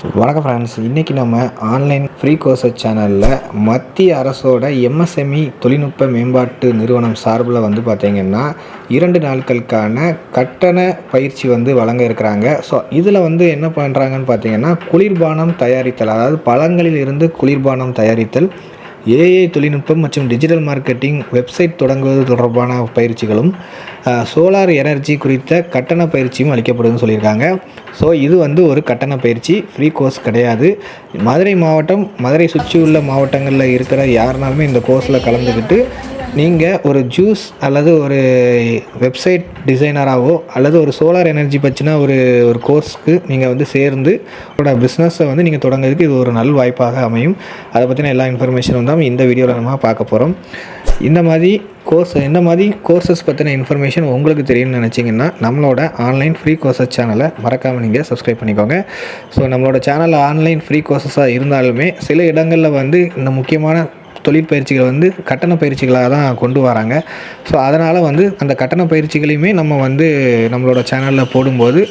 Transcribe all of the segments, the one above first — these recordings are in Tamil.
வணக்கம் ஃப்ரெண்ட்ஸ் இன்றைக்கி நம்ம ஆன்லைன் ஃப்ரீ கோர்சஸ் சேனலில் மத்திய அரசோட எம்எஸ்எம்இ தொழில்நுட்ப மேம்பாட்டு நிறுவனம் சார்பில் வந்து பார்த்திங்கன்னா இரண்டு நாட்களுக்கான கட்டண பயிற்சி வந்து வழங்க இருக்கிறாங்க. ஸோ இதில் வந்து என்ன பண்ணுறாங்கன்னு பார்த்தீங்கன்னா குளிர்பானம் தயாரித்தல் அதாவது பழங்களில் இருந்து குளிர்பானம் தயாரித்தல் ஏஐ தொழில்நுட்பம் மற்றும் டிஜிட்டல் மார்க்கெட்டிங் வெப்சைட் தொடங்குவது தொடர்பான பயிற்சிகளும் சோலார் எனர்ஜி குறித்த கட்டண பயிற்சியும் அளிக்கப்படுதுன்னு சொல்லியிருக்காங்க. ஸோ இது வந்து ஒரு கட்டண பயிற்சி ஃப்ரீ கோர்ஸ் கிடையாது. மதுரை மாவட்டம் மதுரை சுற்றி உள்ள மாவட்டங்களில் இருக்கிற யாருனாலுமே இந்த கோர்ஸில் கலந்துக்கிட்டு நீங்கள் ஒரு ஜூஸ் அல்லது ஒரு வெப்சைட் டிசைனராகவோ அல்லது ஒரு சோலார் எனர்ஜி பற்றின ஒரு ஒரு கோர்ஸ்க்கு நீங்கள் வந்து சேர்ந்து உங்களோட பிஸ்னஸை வந்து நீங்கள் தொடங்குறதுக்கு இது ஒரு நல் வாய்ப்பாக அமையும். அதை பற்றின எல்லா இன்ஃபர்மேஷனும் தான் இந்த வீடியோவில் நம்ம பார்க்க போகிறோம் இந்த மாதிரி கோர்ஸ் இந்த மாதிரி கோர்சஸ் பற்றின இன்ஃபர்மேஷன் உங்களுக்கு தெரியும்னு நினச்சிங்கன்னா நம்மளோட ஆன்லைன் ஃப்ரீ கோர்சஸ் சேனலை மறக்காமல் நீங்கள் சப்ஸ்கிரைப் பண்ணிக்கோங்க. ஸோ நம்மளோட சேனலில் ஆன்லைன் ஃப்ரீ கோர்சஸாக இருந்தாலுமே சில இடங்களில் வந்து இந்த முக்கியமான தொழிற்பயிற்சிகளை வந்து கட்டண பயிற்சிகளாக தான் கொண்டு வராங்க. ஸோ அதனால் வந்து அந்த கட்டண பயிற்சிகளையுமே நம்ம வந்து நம்மளோட சேனலில் போடும்போது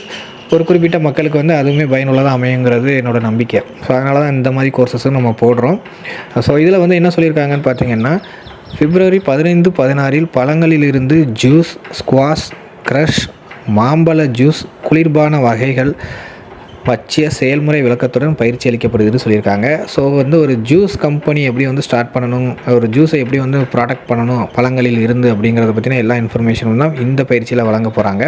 ஒரு குறிப்பிட்ட மக்களுக்கு வந்து அதுவுமே பயனுள்ளதாக அமையுங்கிறது என்னோடய நம்பிக்கை. ஸோ அதனால தான் இந்த மாதிரி கோர்சஸும் நம்ம போடுறோம். ஸோ இதில் வந்து என்ன சொல்லியிருக்காங்கன்னு பார்த்தீங்கன்னா பிப்ரவரி பதினைந்து பதினாறில் பழங்களிலிருந்து ஜூஸ் ஸ்குவாஷ் க்ரஷ் மாம்பழ ஜூஸ் குளிர்பான வகைகள் பச்சைய செயல்முறை விளக்கத்துடன் பயிற்சி அளிக்கப்படுதுன்னு சொல்லியிருக்காங்க. ஸோ வந்து ஒரு ஜூஸ் கம்பெனி எப்படி வந்து ஸ்டார்ட் பண்ணணும் ஒரு ஜூஸை எப்படி வந்து ப்ராடக்ட் பண்ணணும் பழங்களில் இருந்து அப்படிங்கிறத பற்றின எல்லா இன்ஃபர்மேஷனும் தான் இந்த பயிற்சியில் வழங்க போகிறாங்க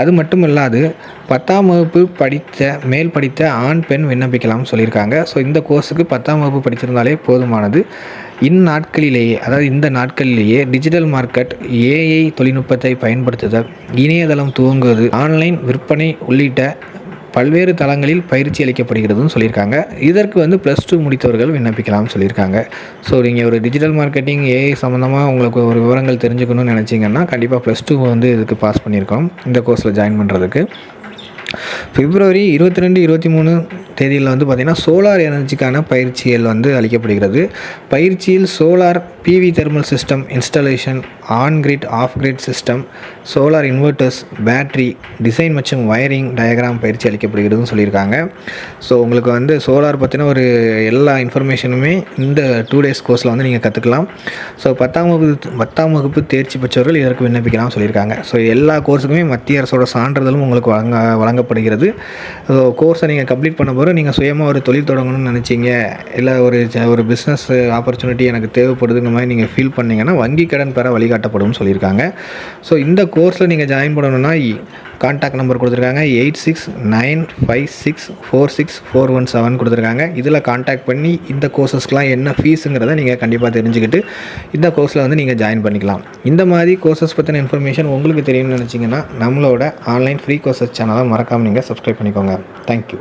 அது மட்டும் இல்லாது பத்தாம் வகுப்பு படித்த மேல் படித்த ஆண் பெண் விண்ணப்பிக்கலாம்னு சொல்லியிருக்காங்க. ஸோ இந்த கோர்ஸுக்கு பத்தாம் வகுப்பு படித்திருந்தாலே போதுமானது. இந்நாட்களிலேயே அதாவது இந்த நாட்களிலேயே டிஜிட்டல் மார்க்கெட் ஏஐ தொழில்நுட்பத்தை பயன்படுத்துதல் இணையதளம் துவங்குவது ஆன்லைன் விற்பனை உள்ளிட்ட பல்வேறு தளங்களில் பயிற்சி அளிக்கப்படுகிறதுன்னு சொல்லியிருக்காங்க. இதற்கு வந்து ப்ளஸ் டூ முடித்தவர்கள் விண்ணப்பிக்கலாம்னு சொல்லியிருக்காங்க. ஸோ நீங்கள் ஒரு டிஜிட்டல் மார்க்கெட்டிங் ஏஐ சம்மந்தமாக உங்களுக்கு ஒரு விவரங்கள் தெரிஞ்சுக்கணும்னு நினச்சிங்கன்னா கண்டிப்பாக ப்ளஸ் டூ வந்து இதுக்கு பாஸ் பண்ணியிருக்கோம் இந்த கோர்ஸில் ஜாயின் பண்ணுறதுக்கு பிப்ரவரி இருபத்தி ரெண்டு இருபத்தி மூணு தேதியில் வந்து பார்த்திங்கன்னா சோலார் எனர்ஜிக்கான பயிற்சிகள் வந்து அளிக்கப்படுகிறது. பயிற்சியில் solar PV thermal system installation on grid off grid system solar inverters battery design மற்றும் வயரிங் டயக்ராம் பயிற்சி அளிக்கப்படுகிறதுன்னு சொல்லியிருக்காங்க. ஸோ உங்களுக்கு வந்து சோலார் பற்றின ஒரு எல்லா இன்ஃபர்மேஷனுமே இந்த டூ டேஸ் கோர்ஸில் வந்து நீங்கள் கற்றுக்கலாம் ஸோ பத்தாம் வகுப்பு பத்தாம் வகுப்பு தேர்ச்சி பெற்றவர்கள் இதற்கு விண்ணப்பிக்கலாம் சொல்லியிருக்காங்க. ஸோ எல்லா கோர்ஸுக்குமே மத்திய அரசோட சான்றிதழும் உங்களுக்கு வழங்க வழங்கப்படுகிறது. ஸோ கோர்ஸை நீங்கள் கம்ப்ளீட் பண்ணும்போது பிறகு நீங்கள் சுயமாக ஒரு தொழில் தொடங்கணும்னு நினச்சிங்க இல்லை ஒரு ஒரு பிஸ்னஸ் ஆப்பர்ச்சுனிட்டி எனக்கு தேவைப்படுதுங்க மாதிரி நீங்கள் ஃபீல் பண்ணிங்கன்னா வங்கி கடன் பெற வழிகாட்டப்படும் சொல்லியிருக்காங்க. ஸோ இந்த கோர்ஸில் நீங்கள் ஜாயின் பண்ணணுன்னா கான்டாக்ட் நம்பர் கொடுத்துருக்காங்க. Eight six nine five six four six four one seven கொடுத்துருக்காங்க. இதில் கான்டாக்ட் பண்ணி இந்த கோர்சஸ்க்கெலாம் என்ன ஃபீஸுங்கிறத நீங்கள் கண்டிப்பாக தெரிஞ்சுக்கிட்டு இந்த கோர்ஸில் வந்து நீங்கள் ஜாயின் பண்ணிக்கலாம். இந்த மாதிரி கோர்சஸ் பற்றின இன்ஃபர்மேஷன் உங்களுக்கு தெரியும்னு நினச்சிங்கன்னா நம்மளோட ஆன்லைன் ஃப்ரீ கோர்சஸ் சேனலை மறக்காமல் நீங்கள் சப்ஸ்கிரைப் பண்ணிக்கோங்க. தேங்க்யூ